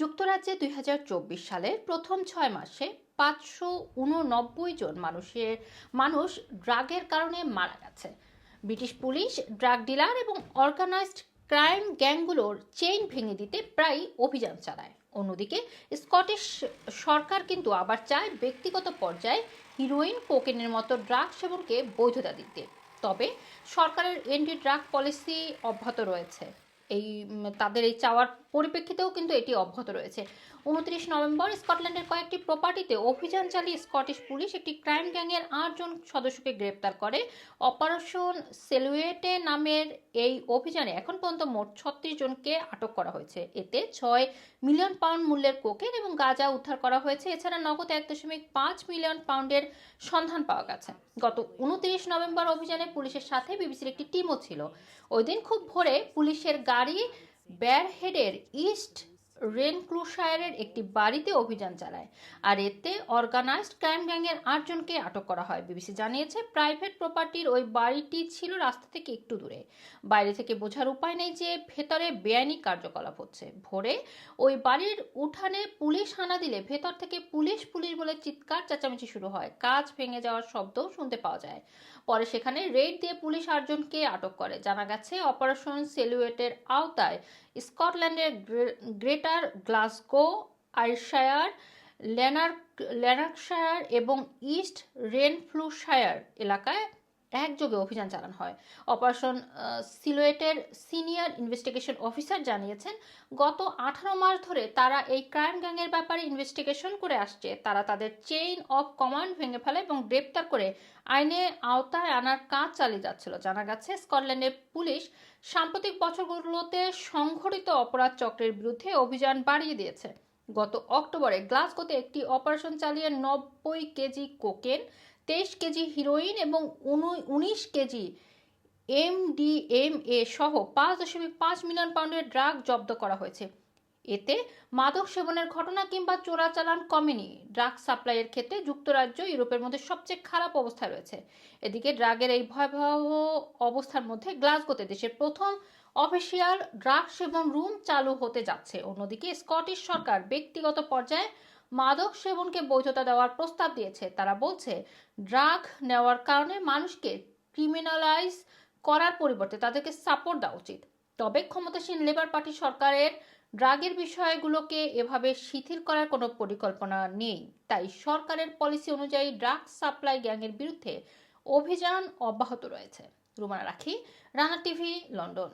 যুক্তরাজ্যে দুই হাজার চব্বিশ সালের প্রথম ছয় মাসে পাঁচশো উননব্বই জন মানুষের, মানুষ ড্রাগের কারণে মারা গেছে। ব্রিটিশ পুলিশ, ড্রাগ ডিলার এবং অর্গানাইজড ক্রাইম গ্যাংগুলোর চেইন ভেঙে দিতে প্রায় অভিযান চালায়। অন্যদিকে, স্কটিশ সরকার কিন্তু আবার চায় ব্যক্তিগত পর্যায়ে হিরোইন, কোকেনের মতো ড্রাগ সেবনকে বৈধতা দিতে। তবে সরকারের এন্টি ড্রাগ পলিসি অব্যাহত রয়েছে। এই তাদের এই চাওয়ার পরিপ্রেক্ষিতেও কিন্তু এটি অব্যাহত রয়েছে। উনত্রিশ নভেম্বর স্কটল্যান্ডের কয়েকটি প্রপার্টিতে অভিযান চালিয়ে স্কটিশ পুলিশ একটি ক্রাইম গ্যাংয়ের আটজন সদস্যকে গ্রেপ্তার করে। অপারেশন সেলুয়েটে নামের এই অভিযানে এখন পর্যন্ত মোট ছত্রিশ জনকে আটক করা হয়েছে। এতে ছয় মিলিয়ন পাউন্ড মূল্যের কোকেন এবং গাঁজা উদ্ধার করা হয়েছে। এছাড়া নগদ এক দশমিক পাঁচ মিলিয়ন পাউন্ডের সন্ধান পাওয়া গেছে। গত উনত্রিশ নভেম্বর অভিযানে পুলিশের সাথে বিবিসির একটি টিমও ছিল। ওই দিন খুব ভোরে পুলিশের গাড়ি ব্যারহেডের ইস্ট রেনক্লুশায়ারের একটি বাড়িতে অভিযান চালায়, আর এতে অর্গানাইজড ক্রাইম গ্যাংয়ের আটজনকে আটক করা হয়। বিবিসি জানিয়েছে, প্রাইভেট প্রপার্টির ওই বাড়িটি ছিল রাস্তা থেকে একটু দূরে। বাইরে থেকে বোঝার উপায় নেই যে ভেতরে বেআইনি কার্যকলাপ হচ্ছে। ভোরে ওই বাড়ির উঠানে পুলিশ হানা দিলে ভেতর থেকে পুলিশ পুলিশ বলে চিৎকার চেঁচামেচি শুরু হয়। কাজ ভেঙে যাওয়ার শব্দও শুনতে পাওয়া যায়। পরে সেখানে রেড দিয়ে পুলিশ আটজনকে আটক করে। জানা গেছে, অপারেশন সেলুয়েটের আওতায় স্কটল্যান্ডের grey- Greater Glasgow Ayrshire Lanark Lanarkshire এবং ইস্ট রেনফ্লুশায়ার এলাকায় একযোগে অভিযান চালানো হয়। অপারেশন সিলুয়েটের সিনিয়র ইনভেস্টিগেশন অফিসার জানিয়েছেন, গত আঠারো মাস ধরে তারা এই ক্রাইম গ্যাংয়ের ব্যাপারে ইনভেস্টিগেশন করে আসছে। তারা তাদের চেইন অফ কমান্ড ভেঙে ফেলে এবং গ্রেপ্তার করে আইনে আওতায় আনার কাজ চালিয়ে যাচ্ছিল। জানা গেছে, স্কটল্যান্ডের পুলিশ সাম্প্রতিক বছরগুলোতে সংঘটিত অপরাধ চক্রের বিরুদ্ধে অভিযান বাড়িয়ে দিয়েছে। গত অক্টোবরে গ্লাসগোতে একটি অপারেশন চালিয়ে নব্বই কেজি কোকেন তেইশ কেজি হিরোইন এবং উনিশ কেজি এমডিএমএ সহ পাঁচ দশমিক পাঁচ মিলিয়ন পাউন্ডের ড্রাগ জব্দ করা হয়েছে। এতে মাদক সেবনের ঘটনা কিংবা চোরাচালান কমেনি। ড্রাগ সাপ্লাইয়ের ক্ষেত্রে যুক্তরাজ্য ইউরোপের মধ্যে সবচেয়ে খারাপ অবস্থায় রয়েছে। এদিকে ড্রাগের এই ভয়াবহ অবস্থার মধ্যে গ্লাসগোতে দেশের প্রথম অফিসিয়াল ড্রাগ সেবন রুম চালু হতে যাচ্ছে। অন্যদিকে স্কটিশ সরকার ব্যক্তিগত পর্যায়ে মাদক সেবনকে বৈধতা দেওয়ার প্রস্তাব দিয়েছে। তারা বলছে, ড্রাগ নেওয়ার কারণে মানুষকে ক্রিমিনালাইজ করার পরিবর্তে তাদেরকে সাপোর্ট দেওয়া উচিত। তবে ক্ষমতাসীন লেবার পার্টি সরকারের ড্রাগের বিষয়গুলোকে এভাবে শিথিল করার কোনো পরিকল্পনা নেই। তাই সরকারের পলিসি অনুযায়ী ড্রাগ সাপ্লাই গ্যাংয়ের বিরুদ্ধে অভিযান অব্যাহত রয়েছে। রুমানা রাখি, রানা টিভি, লন্ডন।